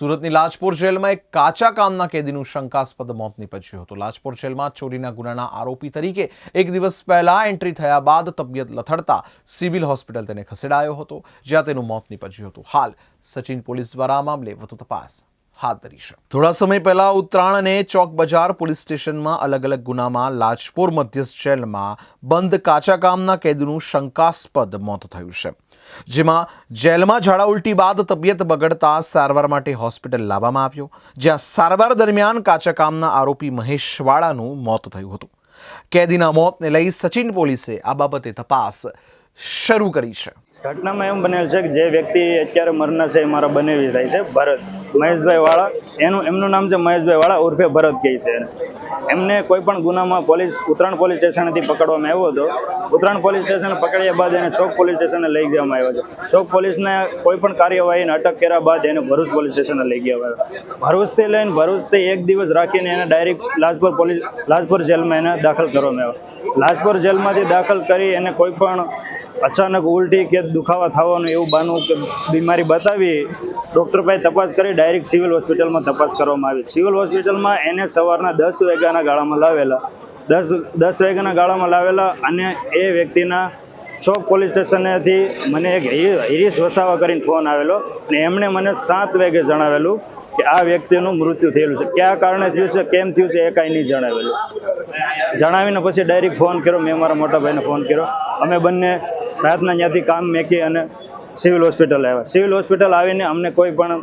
સુરતની લાજપોર જેલમાં એક કાચા કામના કેદીનું શંકાસ્પદ મોત નીપજ્યું હતું. લાજપોર જેલમાં ચોરીના ગુનાના આરોપી તરીકે એક દિવસ પહેલા એન્ટ્રી થયા બાદ તબિયત લથડતા સિવિલ હોસ્પિટલ તેને ખસેડાયો હતો, જ્યાં તેનું મોત નીપજ્યું હતું. હાલ સચિન પોલીસ દ્વારા મામલે વધુ તપાસ હાથ ધરી છે. થોડા સમય પહેલા ઉત્તરાયણ અને ચોક બજાર પોલીસ સ્ટેશનમાં અલગ અલગ ગુનામાં લાજપોર મધ્યસ્થ જેલમાં બંધ કાચા કામના કેદીનું શંકાસ્પદ મોત થયું છે. જેમાં જેલમાં ઝાડા ઉલટી બાદ તબિયત બગડતા સારવાર માટે હોસ્પિટલ લાવવામાં આવ્યો, જ્યાં સારવાર દરમિયાન કાચા કામના આરોપી મહેશ વાળાનું મોત થયું હતું. કેદીના મોતને લઈ સચિન પોલીસે આ બાબતે તપાસ શરૂ કરી છે. ઘટનામાં એમ બનેલ છે કે જે વ્યક્તિ અત્યારે મરનાર છે એ મારા બનેવી થાય છે ભરત. મહેશભાઈ વાળા. એનું, એમનું નામ છે મહેશભાઈ વાળા ઉર્ફે ભરત કહે છે. એમને કોઈ પણ ગુનામાં પોલીસ, ઉત્તરાયણ પોલીસ સ્ટેશનથી પકડવામાં આવ્યો હતો. ઉત્તરાયણ પોલીસ સ્ટેશન પકડ્યા બાદ એને ચોક પોલીસ સ્ટેશને લઈ જવામાં આવ્યો છે. ચોક પોલીસને કોઈ પણ કાર્યવાહીને અટક કર્યા બાદ એને ભરૂચ પોલીસ સ્ટેશને લઈ ગયા આવ્યો ભરૂચથી લઈને ભરૂચથી એક દિવસ રાખીને એને ડાયરેક્ટ લાજપોર પોલીસ, લાજપોર જેલમાં એને દાખલ કરવામાં આવ્યો. લાજપોર જેલમાંથી દાખલ કરી એને કોઈ પણ અચાનક ઉલટી કે દુખાવા થવાનું એવું બાનું કે બીમારી બતાવી ડૉક્ટર પાસે તપાસ કરી ડાયરેક્ટ સિવિલ હોસ્પિટલમાં તપાસ કરવામાં આવી. સિવિલ હોસ્પિટલમાં એને સવારના દસ વાગ્યાના ગાળામાં લાવેલા. દસ દસ વાગ્યાના ગાળામાં લાવેલા અને એ વ્યક્તિના ચોક પોલીસ સ્ટેશનેથી મને એક હિરીશ વસાવા કરીને ફોન આવેલો અને એમણે મને સાત વાગે જણાવેલું કે આ વ્યક્તિનું મૃત્યુ થયેલું છે. કયા કારણે થયું છે, કેમ થયું છે એ કાંઈ નહીં જણાવેલું. જણાવીને પછી ડાયરેક્ટ ફોન કર્યો, મેં મારા મોટા ભાઈને ફોન કર્યો. અમે બંને રાતના ત્યાંથી કામ મેકી અને સિવિલ હોસ્પિટલ આવ્યા. સિવિલ હોસ્પિટલ આવીને અમને કોઈ પણ